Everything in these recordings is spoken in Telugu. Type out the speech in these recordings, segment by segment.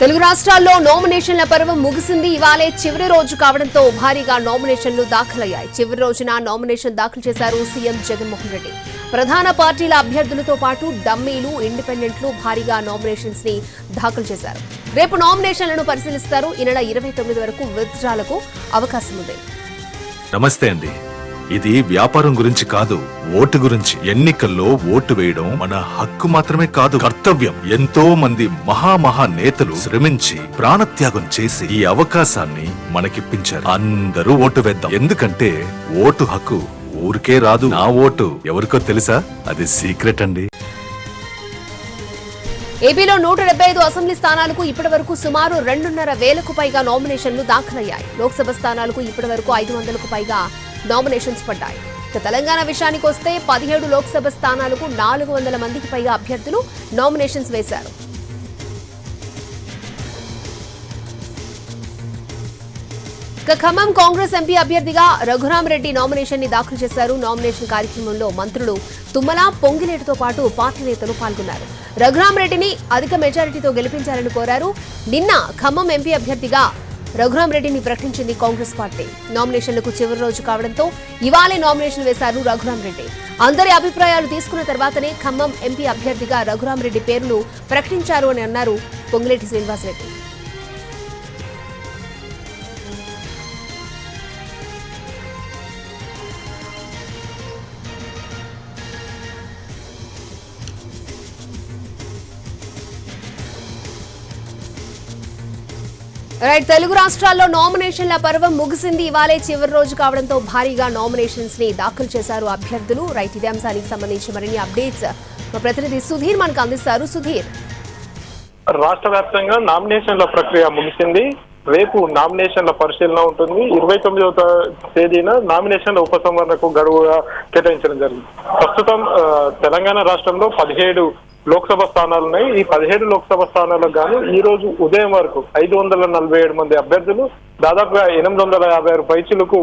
తెలుగు రాష్ట్రాల్లో నామినేషన్ల పర్వం ముగిసింది. ఇవాళే చివరి రోజు కావడంతో భారీగా నామినేషన్లు దాఖలయ్యాయి. చివరి రోజున నామినేషన్ దాఖలు చేశారు సీఎం జగన్మోహన్ రెడ్డి. ప్రధాన పార్టీల అభ్యర్థులతో పాటు డమ్మీలు ఇండిపెండెంట్లు భారీగా నామినేషన్స్ని దాఖలు చేశారు. రేపు నామినేషన్లను పరిశీలిస్తారు. ఈ నెల ఇరవై తొమ్మిది వరకు విత్డ్రాలకు అవకాశం ఉంది నమస్తే అండి. ఇది వ్యాపారం గురించి కాదు ఓటు గురించి. ఎన్నికల్లో ఓటు వేయడం మన హక్కు మాత్రమే కాదు. కర్తవ్యం. ఎంతో మంది మహామహా నేతలు శ్రమించి ప్రాణత్యాగం చేసి ఈ అవకాశాన్ని మనకిప్పించారు. అందరూ ఓటు వేద్దాం. ఎందుకంటే ఓటు హక్కు ఊరికే రాదు. నా ఓటు ఎవరికో తెలుసా? అది సీక్రెట్ అండి. ఏపీలో నూట డెబ్బై ఐదు అసెంబ్లీ స్థానాలకు ఇప్పటి వరకు సుమారు రెండున్నర వేలకు పైగా నామినేషన్లు దాఖలయ్యాయి. లోక్సభ స్థానాలకు ఇప్పటి వరకు ఐదు వందలకు పైగా నామినేషన్స్ పడ్డాయి. ఇక తెలంగాణ విషయానికి వస్తే పదిహేడు లోక్సభ స్థానాలకు నాలుగు వందల మందికి పైగా అభ్యర్థులు నామినేషన్స్ వేశారు. ఇక ఖమ్మం కాంగ్రెస్ ఎంపీ అభ్యర్థిగా రఘురామ్ రెడ్డి నామినేషన్ని దాఖలు చేశారు. నామినేషన్ కార్యక్రమంలో మంత్రులు తుమ్మల పొంగిలేటితో పాటు పార్టీ నేతలు పాల్గొన్నారు. రఘురామ్ రెడ్డిని అధిక మెజారిటీతో గెలిపించాలని కోరారు. నిన్న ఖమ్మం ఎంపీ అభ్యర్థిగా రఘురాం రెడ్డిని ప్రకటించింది కాంగ్రెస్ పార్టీ. నామినేషన్లకు చివరి రోజు కావడంతో ఇవాళే నామినేషన్ వేశారు రఘురాం రెడ్డి. అందరి అభిప్రాయాలు తీసుకున్న తర్వాతనే ఖమ్మం ఎంపీ అభ్యర్థిగా రఘురాం రెడ్డి పేరును ప్రకటించారు అని అన్నారు పొంగిరెడ్డి శ్రీనివాసరెడ్డి. రైట్ తెలుగు రాష్ట్రాల్లో నామినేషన్ల పర్వం ముగిసింది. ఇవాళే చివరి రోజు కావడంతో భారీగా నామినేషన్స్ని దాఖలు చేశారు అభ్యర్థులు. రైట్ ఇదే అంశానికి సంబంధించి మరిన్ని అప్డేట్స్. మా ప్రతినిధి సుధీర్ మనకు అందిస్తారు. సుధీర్. రాష్ట్ర వ్యాప్తంగా నామినేషన్ల ప్రక్రియ ముగిసింది. రేపు నామినేషన్ల పరిశీలన ఉంటుంది. ఇరవై తొమ్మిదవ తేదీన నామినేషన్ల ఉపసంహరణకు గడువుగా కేటాయించడం జరిగింది. ప్రస్తుతం తెలంగాణ రాష్ట్రంలో పదిహేడు లోక్సభ స్థానాలు ఉన్నాయి ఈ పదిహేడు లోక్సభ స్థానాలకు గాను ఈ రోజు ఉదయం వరకు ఐదు వందల నలభై ఏడు మంది అభ్యర్థులు దాదాపుగా ఎనిమిది వందల యాభై ఆరు పైచులకు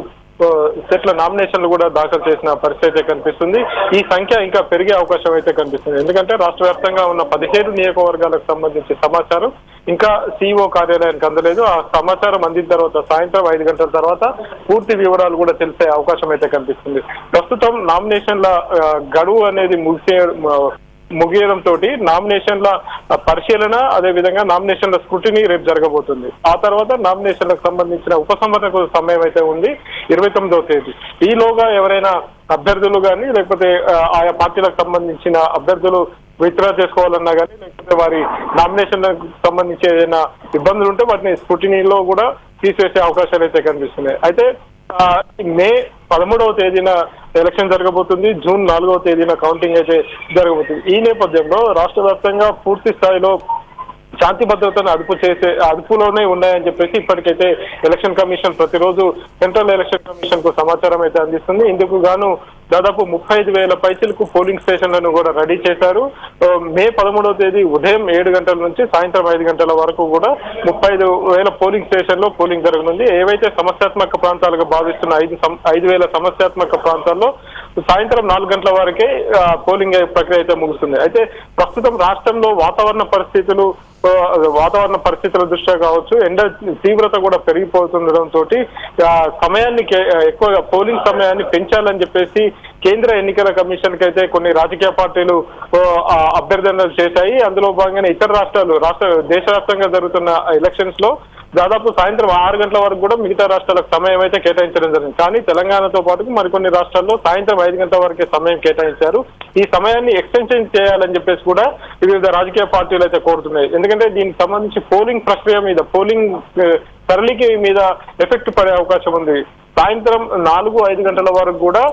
సెట్ల నామినేషన్లు కూడా దాఖలు చేసిన పరిస్థితి అయితే కనిపిస్తుంది. ఈ సంఖ్య ఇంకా పెరిగే అవకాశం అయితే కనిపిస్తుంది. ఎందుకంటే రాష్ట్ర వ్యాప్తంగా ఉన్న పదిహేడు నియోజకవర్గాలకు సంబంధించి సమాచారం ఇంకా సిఇఓ కార్యాలయానికి అందలేదు. ఆ సమాచారం అందిన తర్వాత సాయంత్రం ఐదు గంటల తర్వాత పూర్తి వివరాలు కూడా తెలిసే అవకాశం అయితే కనిపిస్తుంది. ప్రస్తుతం నామినేషన్ల గడువు అనేది ముగిసే ముగియడం తోటి నామినేషన్ల పరిశీలన అదే విధంగా నామినేషన్ల స్క్రూటినీ రేపు జరగబోతుంది. ఆ తర్వాత నామినేషన్లకు సంబంధించిన ఉపసంహరణకు సమయం అయితే ఉంది ఇరవై తొమ్మిదవ తేదీ. ఈలోగా ఎవరైనా అభ్యర్థులు కానీ లేకపోతే ఆయా పార్టీలకు సంబంధించిన అభ్యర్థులు విత్డ్రా చేసుకోవాలన్నా కానీ లేకపోతే వారి నామినేషన్లకు సంబంధించి ఏదైనా ఇబ్బందులు ఉంటే వాటిని స్క్రూటినీలో కూడా తీసివేసే అవకాశాలు అయితే కనిపిస్తున్నాయి. అయితే మే పదమూడవ తేదీన ఎలక్షన్ జరగబోతుంది జూన్ నాలుగవ తేదీన కౌంటింగ్ అయితే జరగబోతుంది. ఈ నేపథ్యంలో రాష్ట్ర వ్యాప్తంగా పూర్తి స్థాయిలో శాంతి భద్రతను అదుపు చేసే అదుపులోనే ఉన్నాయని చెప్పేసి ఇప్పటికైతే ఎలక్షన్ కమిషన్ ప్రతిరోజు సెంట్రల్ ఎలక్షన్ కమిషన్కు సమాచారం అయితే అందిస్తుంది. ఇందుకు గాను దాదాపు ముప్పై ఐదు వేల పైసలకు పోలింగ్ స్టేషన్లను కూడా రెడీ చేశారు. మే పదమూడవ తేదీ ఉదయం ఏడు గంటల నుంచి సాయంత్రం ఐదు గంటల వరకు కూడా ముప్పై ఐదు వేల పోలింగ్ స్టేషన్లో పోలింగ్ జరగనుంది. ఏవైతే సమస్యాత్మక ప్రాంతాలుగా భావిస్తున్న ఐదు సం- ఐదు వేల సమస్యాత్మక ప్రాంతాల్లో సాయంత్రం నాలుగు గంటల వరకే పోలింగ్ ప్రక్రియ అయితే ముగుస్తుంది. అయితే ప్రస్తుతం రాష్ట్రంలో వాతావరణ పరిస్థితులు వాతావరణ పరిస్థితుల దృష్ట్యా కావచ్చు ఎండ తీవ్రత కూడా పెరిగిపోతుండడం తోటి ఆ, సమయాన్ని ఎక్కువగా పోలింగ్ సమయాన్ని పెంచాలని చెప్పేసి కేంద్ర ఎన్నికల కమిషన్కి అయితే కొన్ని రాజకీయ పార్టీలు అభ్యర్థనలు చేశాయి. అందులో భాగంగానే ఇతర రాష్ట్రాలు రాష్ట్ర దేశవ్యాప్తంగా జరుగుతున్న ఎలక్షన్స్లో దాదాపు సాయంత్రం ఆరు గంటల వరకు కూడా మిగతా రాష్ట్రాలకు సమయం అయితే కేటాయించడం జరిగింది. కానీ తెలంగాణతో పాటు మరికొన్ని రాష్ట్రాల్లో సాయంత్రం ఐదు గంటల వరకే సమయం కేటాయించారు. ఈ సమయాన్ని ఎక్స్టెన్షన్ చేయాలని చెప్పేసి కూడా వివిధ రాజకీయ పార్టీలు అయితే కోరుతున్నాయి. ఎందుకంటే దీనికి సంబంధించి పోలింగ్ ప్రక్రియ మీద పోలింగ్ సరళికి మీద ఎఫెక్ట్ పడే అవకాశం ఉంది. సాయంత్రం నాలుగు ఐదు గంటల వరకు కూడా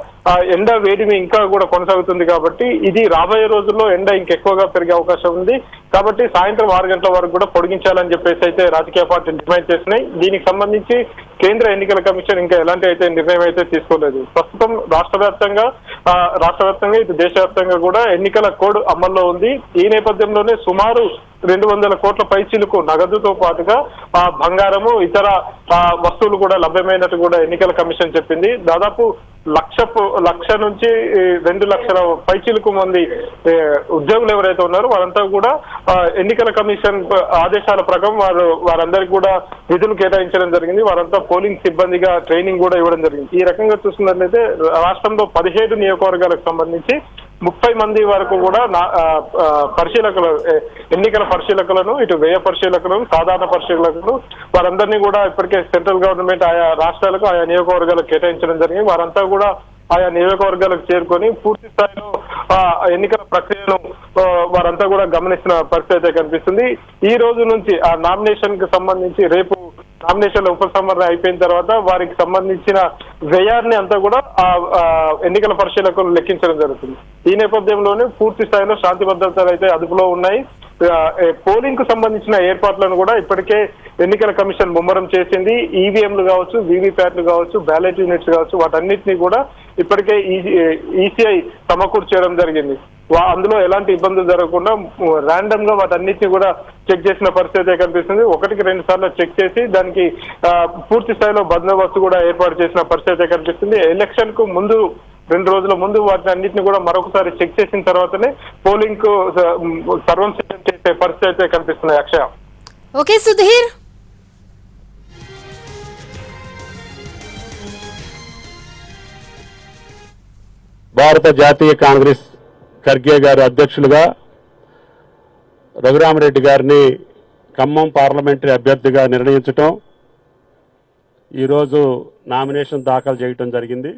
ఎండ వేడిమి ఇంకా కూడా కొనసాగుతుంది కాబట్టి ఇది రాబోయే రోజుల్లో ఎండ ఇంకెక్కువగా పెరిగే అవకాశం ఉంది. కాబట్టి సాయంత్రం ఆరు గంటల వరకు కూడా పొడిగించాలని చెప్పేసి అయితే రాజకీయ పార్టీలు డిమాండ్ చేసినాయి దీనికి సంబంధించి కేంద్ర ఎన్నికల కమిషన్ ఇంకా ఎలాంటి అయితే నిర్ణయం అయితే తీసుకోలేదు. ప్రస్తుతం రాష్ట్ర వ్యాప్తంగా రాష్ట్ర వ్యాప్తంగా ఇటు దేశవ్యాప్తంగా కూడా ఎన్నికల కోడ్ అమల్లో ఉంది. ఈ నేపథ్యంలోనే సుమారు రెండు వందల కోట్ల పైచీలకు నగదుతో పాటుగా ఆ బంగారము ఇతర ఆ, వస్తువులు కూడా లభ్యమైనట్టు కూడా ఎన్నికల కమిషన్ చెప్పింది. దాదాపు లక్ష లక్ష నుంచి రెండు లక్షల పైచీలకు మంది ఉద్యోగులు ఎవరైతే ఉన్నారో వారంతా కూడా ఎన్నికల కమిషన్ ఆదేశాల ప్రకారం వారు వారందరికీ కూడా విధులు కేటాయించడం జరిగింది. వారంతా పోలింగ్ సిబ్బందిగా ట్రైనింగ్ కూడా ఇవ్వడం జరిగింది. ఈ రకంగా చూసుకున్నట్లయితే రాష్ట్రంలో పదిహేడు నియోజకవర్గాలకు సంబంధించి ముప్పై మంది వరకు కూడా నా- ఎన్నికల పరిశీలకులను ఇటు వ్యయ పరిశీలకులను సాధారణ పరిశీలకులను వారందరినీ కూడా ఇప్పటికే సెంట్రల్ గవర్నమెంట్ ఆయా రాష్ట్రాలకు ఆయా నియోజకవర్గాలకు కేటాయించడం జరిగింది. వారంతా కూడా ఆయా నియోజకవర్గాలకు చేరుకొని పూర్తి స్థాయిలో ఆ, ఎన్నికల ప్రక్రియను వారంతా కూడా గమనిస్తున్న పరిస్థితి అయితే కనిపిస్తుంది. ఈ రోజు నుంచి ఆ నామినేషన్కి సంబంధించి రేపు నామినేషన్ల ఉపసంహరణ అయిపోయిన తర్వాత వారికి సంబంధించిన వ్యయాన్ని అంతా కూడా ఆ ఎన్నికల పరిశీలకులు లెక్కించడం జరుగుతుంది. ఈ నేపథ్యంలోనే పూర్తి స్థాయిలో శాంతి భద్రతలు అయితే అదుపులో ఉన్నాయి. పోలింగ్కు సంబంధించిన ఏర్పాట్లను కూడా ఇప్పటికే ఎన్నికల కమిషన్ ముమ్మరం చేసింది. ఈవీఎంలు కావచ్చు వీవీప్యాట్లు కావచ్చు బ్యాలెట్ యూనిట్స్ కావచ్చు వాటన్నిటిని కూడా ఇప్పటికే ఈసీఐ సమకూర్చేయడం జరిగింది. అందులో ఎలాంటి ఇబ్బందులు జరగకుండా ర్యాండమ్గా వాటన్నిటిని కూడా చెక్ చేసిన పరిస్థితి అయితే కనిపిస్తుంది. ఒకటికి రెండు సార్లు చెక్ చేసి దానికి పూర్తి స్థాయిలో బందోబస్తు కూడా ఏర్పాటు చేసిన పరిస్థితి అయితే కనిపిస్తుంది. ఎలక్షన్కు ముందు రెండు రోజుల ముందు వాటిని అన్నింటిని కూడా మరొకసారి చెక్ చేసిన తర్వాతనే పోలింగ్కు సర్వం సిద్ధం చేసే పరిస్థితి అయితే కనిపిస్తుంది అక్షయ. ఓకే సుధీర్. భారత జాతీయ కాంగ్రెస్ ఖర్గే గారు అధ్యక్షులుగా రఘురామరెడ్డి గారిని ఖమ్మం పార్లమెంటరీ అభ్యర్థిగా నిర్ణయించటం ఈరోజు నామినేషన్ దాఖలు చేయటం జరిగింది.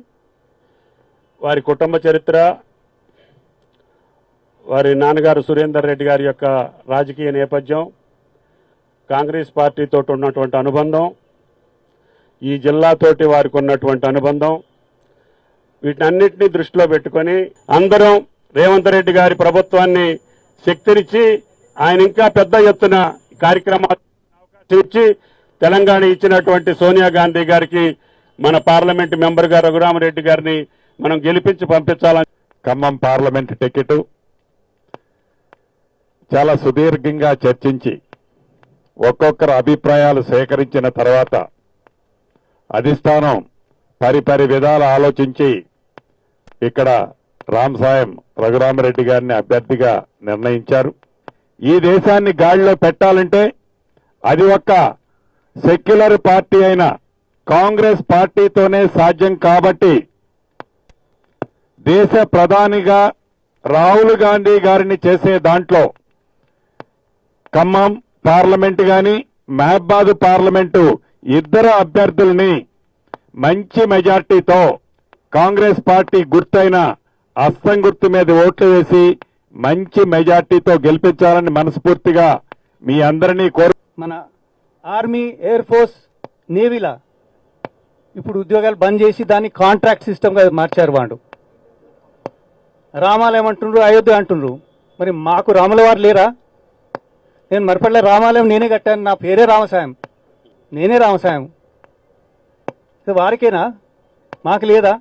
వారి కుటుంబ చరిత్ర వారి నాన్నగారు సురేందర్ రెడ్డి గారి యొక్క రాజకీయ నేపథ్యం కాంగ్రెస్ పార్టీతో ఉన్నటువంటి అనుబంధం ఈ జిల్లాతోటి వారికి ఉన్నటువంటి అనుబంధం వీటన్నిటిని దృష్టిలో పెట్టుకొని అందరం రేవంత్ రెడ్డి గారి ప్రభుత్వాన్ని శక్తినిచ్చి ఆయన ఇంకా పెద్ద ఎత్తున కార్యక్రమాలు అవకాశం ఇచ్చి తెలంగాణ ఇచ్చినటువంటి సోనియా గాంధీ గారికి మన పార్లమెంట్ మెంబర్గా రఘురామరెడ్డి గారిని మనం గెలిపించి పంపించాలని ఖమ్మం పార్లమెంట్ టికెట్ చాలా సుదీర్ఘంగా చర్చించి ఒక్కొక్కరు అభిప్రాయాలు సేకరించిన తర్వాత అధిష్టానం పరిపరి విధాలు ఆలోచించి ఇక్కడ రామసాయం రఘురామరెడ్డి గారిని అభ్యర్థిగా నిర్ణయించారు. ఈ దేశాన్ని గాడిలో పెట్టాలంటే అది ఒక్క సెక్యులర్ పార్టీ అయిన కాంగ్రెస్ పార్టీతోనే సాధ్యం కాబట్టి దేశ ప్రధానిగా రాహుల్ గాంధీ గారిని చేసే దాంట్లో ఖమ్మం పార్లమెంట్ గాని మహబాద్ పార్లమెంటు ఇద్దరు అభ్యర్థుల్ని మంచి మెజార్టీతో కాంగ్రెస్ పార్టీ గుర్తైన అస్సం గుర్తు మీద ఓట్లు వేసి మంచి మెజార్టీతో గెలిపించాలని మనస్ఫూర్తిగా మీ అందరినీ కోరు మన ఆర్మీ ఎయిర్ ఫోర్స్ నేవీలా ఇప్పుడు ఉద్యోగాలు బంద్ చేసి దాన్ని కాంట్రాక్ట్ సిస్టమ్గా మార్చారు వాడు రామాలయం అంటుండ్రు అయోధ్య అంటుండ్రు. మరి మాకు రాముల వారు లేరా? నేను మరపడలే రామాలయం నేనే కట్టాను నా పేరే రామసాయం. నేనే రామసాయం. వారికేనా? మాకు లేదా?